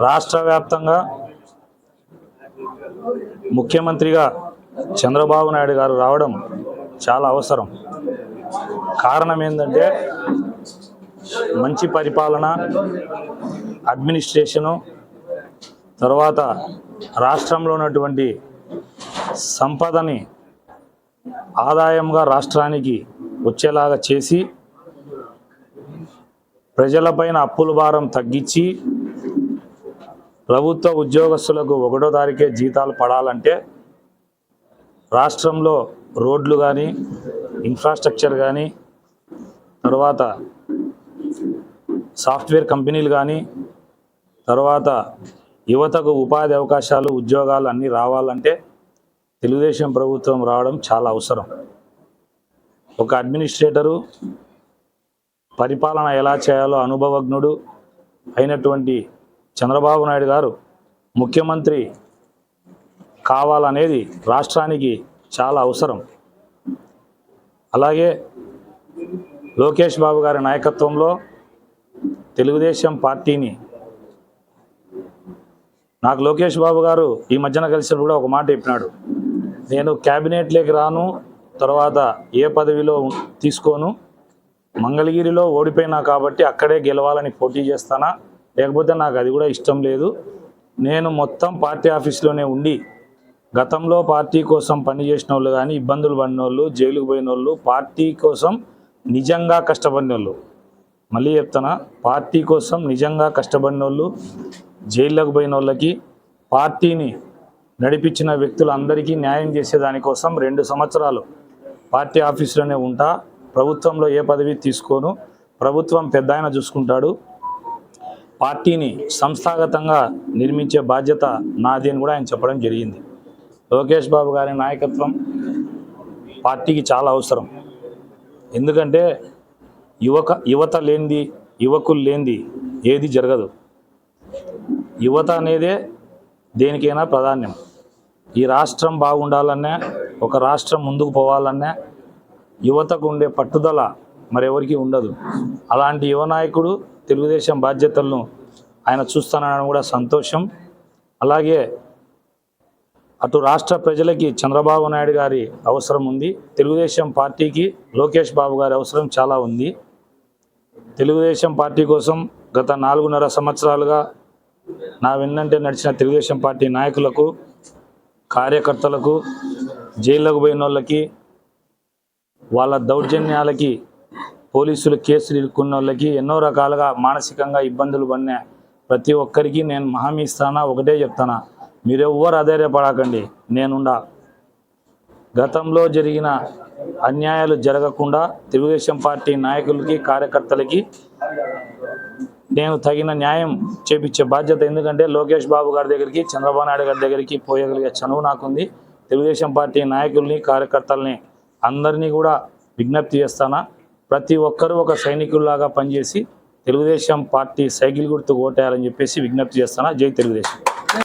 రాష్ట్ర వ్యాప్తంగా ముఖ్యమంత్రిగా చంద్రబాబు నాయుడు గారు రావడం చాలా అవసరం. కారణం ఏంటంటే మంచి పరిపాలన అడ్మినిస్ట్రేషను తర్వాత రాష్ట్రంలో ఉన్నటువంటి సంపదని ఆదాయంగా రాష్ట్రానికి వచ్చేలాగా చేసి ప్రజలపైన అప్పుల భారం తగ్గించి ప్రభుత్వ ఉద్యోగస్తులకు ఒకటో తారీఖే జీతాలు పడాలంటే రాష్ట్రంలో రోడ్లు కానీ ఇన్ఫ్రాస్ట్రక్చర్ కానీ తర్వాత సాఫ్ట్వేర్ కంపెనీలు కానీ తర్వాత యువతకు ఉపాధి అవకాశాలు ఉద్యోగాలు అన్నీ రావాలంటే తెలుగుదేశం ప్రభుత్వం రావడం చాలా అవసరం. ఒక అడ్మినిస్ట్రేటరు పరిపాలన ఎలా చేయాలో అనుభవజ్ఞుడు అయినటువంటి చంద్రబాబు నాయుడు గారు ముఖ్యమంత్రి కావాలనేది రాష్ట్రానికి చాలా అవసరం. అలాగే లోకేష్ బాబు గారి నాయకత్వంలో తెలుగుదేశం పార్టీని నాకు లోకేష్ బాబు గారు ఈ మధ్యన కలిసినప్పుడు కూడా ఒక మాట చెప్పినాడు. నేను క్యాబినెట్లోకి రాను తర్వాత ఏ పదవిలో తీసుకోను మంగళగిరిలో ఓడిపోయినా కాబట్టి అక్కడే గెలవాలని పోటీ చేస్తానా లేకపోతే నాకు అది కూడా ఇష్టం లేదు. నేను మొత్తం పార్టీ ఆఫీస్లోనే ఉండి గతంలో పార్టీ కోసం పనిచేసిన వాళ్ళు కానీ ఇబ్బందులు పడిన వాళ్ళు జైలుకు పోయిన వాళ్ళు పార్టీ కోసం నిజంగా కష్టపడిన వాళ్ళు మళ్ళీ చెప్తానా పార్టీ కోసం నిజంగా కష్టపడిన వాళ్ళు జైళ్ళకు పోయిన వాళ్ళకి పార్టీని నడిపించిన వ్యక్తులందరికీ న్యాయం చేసేదానికోసం రెండు సంవత్సరాలు పార్టీ ఆఫీసులోనే ఉంటా. ప్రభుత్వంలో ఏ పదవి తీసుకోను. ప్రభుత్వం పెద్ద ఆయన చూసుకుంటాడు. పార్టీని సంస్థాగతంగా నిర్మించే బాధ్యత నాది అని కూడా ఆయన చెప్పడం జరిగింది. లోకేష్ బాబు గారి నాయకత్వం పార్టీకి చాలా అవసరం. ఎందుకంటే యువక యువత లేనిది యువకులు లేనిది ఏది జరగదు. యువత అనేదే దేనికైనా ప్రాధాన్యం. ఈ రాష్ట్రం బాగుండాలన్నా ఒక రాష్ట్రం ముందుకు పోవాలన్నా యువతకు ఉండే పట్టుదల మరెవరికి ఉండదు. అలాంటి యువ నాయకుడు తెలుగుదేశం బాధ్యతలను ఆయన చూస్తానని కూడా సంతోషం. అలాగే అటు రాష్ట్ర ప్రజలకి చంద్రబాబు నాయుడు గారి అవసరం ఉంది. తెలుగుదేశం పార్టీకి లోకేష్ బాబు గారి అవసరం చాలా ఉంది. తెలుగుదేశం పార్టీ కోసం గత నాలుగున్నర సంవత్సరాలుగా నా వెన్నంటే నడిచిన తెలుగుదేశం పార్టీ నాయకులకు కార్యకర్తలకు జైల్లోకి పోయిన వాళ్ళకి వాళ్ళ దౌర్జన్యాలకి పోలీసులు కేసులు ఇరుక్కున్న వాళ్ళకి ఎన్నో రకాలుగా మానసికంగా ఇబ్బందులు పడిన ప్రతి ఒక్కరికి నేను హామీ ఇస్తానా ఒకటే చెప్తానా. మీరెవ్వరు అధైర్యపడకండి. నేనుండా. గతంలో జరిగిన అన్యాయాలు జరగకుండా తెలుగుదేశం పార్టీ నాయకులకి కార్యకర్తలకి నేను తగిన న్యాయం చేపించే బాధ్యత ఎందుకంటే లోకేష్ బాబు గారి దగ్గరికి చంద్రబాబు నాయుడు గారి దగ్గరికి పోయగలిగే చనువు నాకుంది. తెలుగుదేశం పార్టీ నాయకుల్ని కార్యకర్తల్ని అందరినీ కూడా విజ్ఞప్తి చేస్తానా. ప్రతి ఒక్కరూ ఒక సైనికుల్లాగా పనిచేసి తెలుగుదేశం పార్టీ సైకిల్ గుర్తు ఓటేయాలని చెప్పేసి విజ్ఞప్తి చేస్తానా జై తెలుగుదేశం.